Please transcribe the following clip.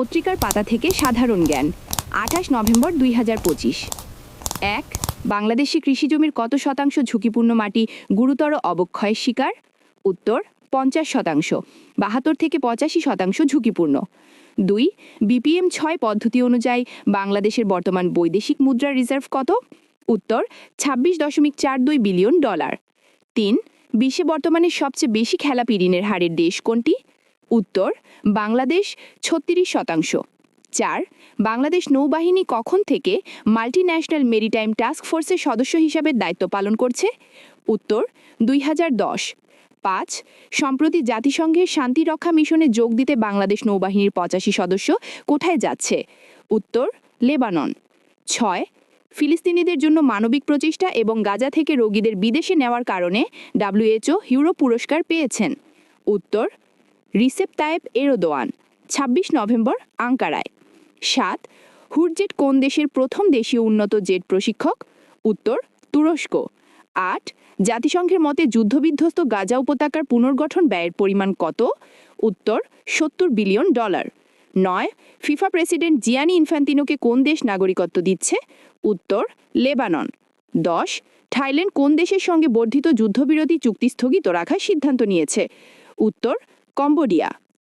পত্রিকার পাতা থেকে সাধারণ জ্ঞান। আঠাশ নভেম্বর দুই এক, বাংলাদেশি কৃষিজমির কত শতাংশ ঝুঁকিপূর্ণ মাটি গুরুতর অবক্ষয়ের শিকার? উত্তর, পঞ্চাশ শতাংশ। বাহাত্তর থেকে পঁচাশি শতাংশ ঝুঁকিপূর্ণ। দুই, বিপিএম ছয় পদ্ধতি অনুযায়ী বাংলাদেশের বর্তমান বৈদেশিক মুদ্রা রিজার্ভ কত? উত্তর, ছাব্বিশ দশমিক চার দুই বিলিয়ন ডলার। তিন, বিশ্বে বর্তমানে সবচেয়ে বেশি খেলাপি ঋণের হারের দেশ কোনটি? উত্তর, বাংলাদেশ ছত্রিশ শতাংশ। চার, বাংলাদেশ নৌবাহিনী কখন থেকে মাল্টি ন্যাশনাল মেরিটাইম টাস্ক ফোর্সের সদস্য হিসাবে দায়িত্ব পালন করছে? উত্তর, দুই হাজার দশ। পাঁচ, সম্প্রতি জাতিসংঘের শান্তিরক্ষা মিশনে যোগ দিতে বাংলাদেশ নৌবাহিনীর পঁচাশি সদস্য কোথায় যাচ্ছে? উত্তর, লেবানন। ছয়, ফিলিস্তিনিদের জন্য মানবিক প্রচেষ্টা এবং গাজা থেকে রোগীদের বিদেশে নেওয়ার কারণে ডাব্লিউএইচও হিউরো পুরস্কার পেয়েছেন। উত্তর রিসেপ তায়েব এরোদোয়ান, ছাব্বিশ নভেম্বর, আঙ্কারায়। সাত, হুরজেট কোন দেশের প্রথম দেশীয় উন্নত জেট প্রশিক্ষক? উত্তর, তুরস্ক। আট, জাতিসংঘের মতে যুদ্ধবিধ্বস্ত গাজা উপত্যকার পুনর্গঠন ব্যয়ের পরিমাণ কত? উত্তর, সত্তর বিলিয়ন ডলার। নয়, ফিফা প্রেসিডেন্ট জিয়ানি ইনফ্যান্তিনোকে কোন দেশ নাগরিকত্ব দিচ্ছে? উত্তর, লেবানন। দশ, থাইল্যান্ড কোন দেশের সঙ্গে বর্ধিত যুদ্ধবিরতি চুক্তি স্থগিত রাখার সিদ্ধান্ত নিয়েছে? উত্তর কম্বোডিয়া।